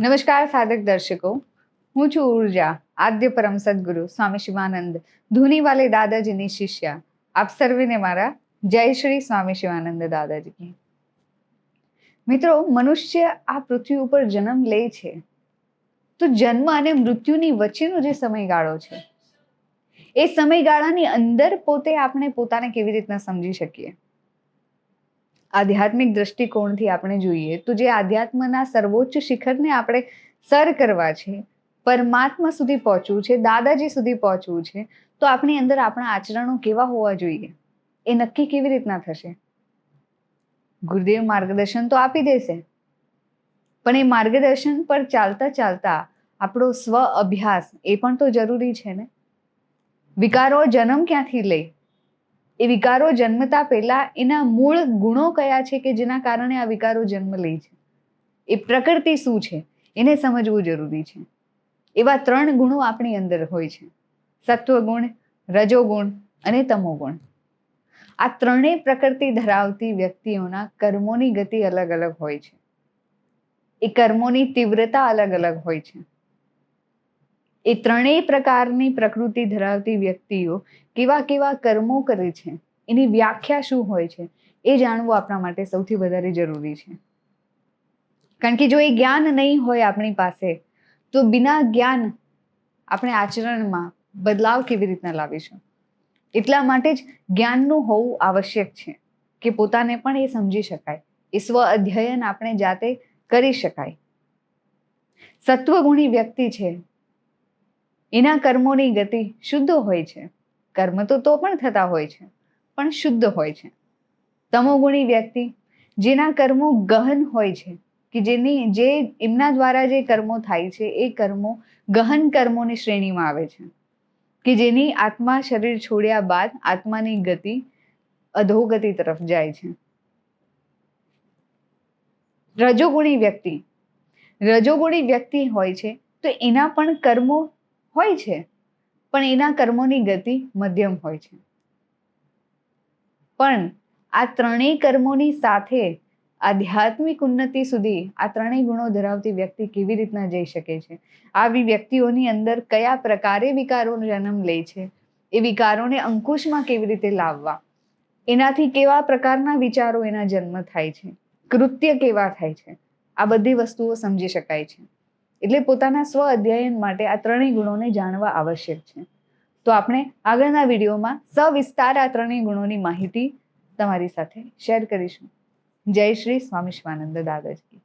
નમસ્કાર સાધક દર્શકો. હું છું ઊર્જા, આદ્ય પરમ સદગુરુ સ્વામી શિવાનંદ, ધૂનીવાલે દાદાજીની શિષ્યા. આપ સર્વેને મારા જય શ્રી સ્વામી શિવાનંદ દાદાજી. મિત્રો, મનુષ્ય આ પૃથ્વી ઉપર જન્મ લે છે. તો જન્મ અને મૃત્યુની વચ્ચેનો જે સમયગાળો છે, એ સમયગાળાની અંદર પોતે આપણે પોતાને કેવી રીતના સમજી શકીએ? આધ્યાત્મિક દ્રષ્ટિકોણથી આપણે જોઈએ તો જે આધ્યાત્મના સર્વોચ્ચ શિખરને આપણે સર કરવા છે, પરમાત્મા સુધી પહોંચવું છે, દાદાજી સુધી પહોંચવું છે, તો આપણી અંદર આપણા આચરણો કેવા હોવા જોઈએ? એ નક્કી કેવી રીતના થશે? ગુરુદેવ માર્ગદર્શન તો આપી દેશે. પણ એ માર્ગદર્શન પર ચાલતા ચાલતા આપણો સ્વ અભ્યાસ એ પણ તો જરૂરી છે ને? વિકારો જન્મ ક્યાંથી લે? એ વિકારો જન્મતા પહેલા એના મૂળ ગુણો કયા છે કે જેના કારણે આ વિકારો જન્મ લે છે? એ પ્રકૃતિ શું છે? એને સમજવું જરૂરી છે. એવા ત્રણ ગુણો આપણી અંદર હોય છે. સત્વગુણ, રજોગુણ અને તમોગુણ. આ ત્રણેય પ્રકૃતિ ધરાવતી વ્યક્તિઓના કર્મોની ગતિ અલગ અલગ હોય છે. એ કર્મોની તીવ્રતા અલગ અલગ હોય છે. એ ત્રણેય પ્રકારની પ્રકૃતિ ધરાવતી વ્યક્તિઓ કેવા કેવા કર્મો કરે છે, એની વ્યાખ્યા શું હોય છે, એ જાણવું આપણા માટે સૌથી વધારે જરૂરી છે. કારણ કે જો એ જ્ઞાન નહીં હોય આપણી પાસે, તો બિના જ્ઞાન આપણે આચરણમાં બદલાવ કેવી રીતના લાવીશું? એટલા માટે જ જ્ઞાનનું હોવું આવશ્યક છે કે પોતાને પણ એ સમજી શકાય, એ સ્વ અધ્યયન આપણે જાતે કરી શકાય. સત્વગુણી વ્યક્તિ છે એના કર્મોની ગતિ શુદ્ધ હોય છે. કર્મ તો તો પણ થતા હોય છે, પણ શુદ્ધ હોય છે. તમોગુણી વ્યક્તિ જેના કર્મો ગહન હોય છે કે જેની, જે એમના દ્વારા જે કર્મો થાય છે, એ કર્મો ગહન કર્મોની શ્રેણીમાં આવે છે. કે જેની આત્મા શરીર છોડ્યા બાદ આત્માની ગતિ અધોગતિ તરફ જાય છે. રજોગુણી વ્યક્તિ. રજોગુણી વ્યક્તિ હોય છે તો એના પણ કર્મો હોય છે, પણ એના કર્મોની ગતિ મધ્યમ હોય છે. પણ આ ત્રણેય કર્મોની સાથે આધ્યાત્મિક ઉન્નતિ સુધી આ ત્રણેય ગુણો ધરાવતી વ્યક્તિ કેવી રીતના જઈ શકે છે? આવી વ્યક્તિઓની અંદર કયા પ્રકારે વિકારો જન્મ લે છે? એ વિકારોને અંકુશમાં કેવી રીતે લાવવા? એનાથી કેવા પ્રકારના વિચારો એના જન્મ થાય છે? કૃત્ય કેવા થાય છે? આ બધી વસ્તુઓ સમજી શકાય છે. એટલે પોતાના સ્વ અધ્યયન માટે આ ત્રણેય ગુણોને જાણવા આવશ્યક છે. તો આપણે આગળના વિડીયોમાં સવિસ્તાર આ ત્રણેય ગુણોની માહિતી તમારી સાથે શેર કરીશું. જય શ્રી સ્વામી શિવાનંદ દાદાજી.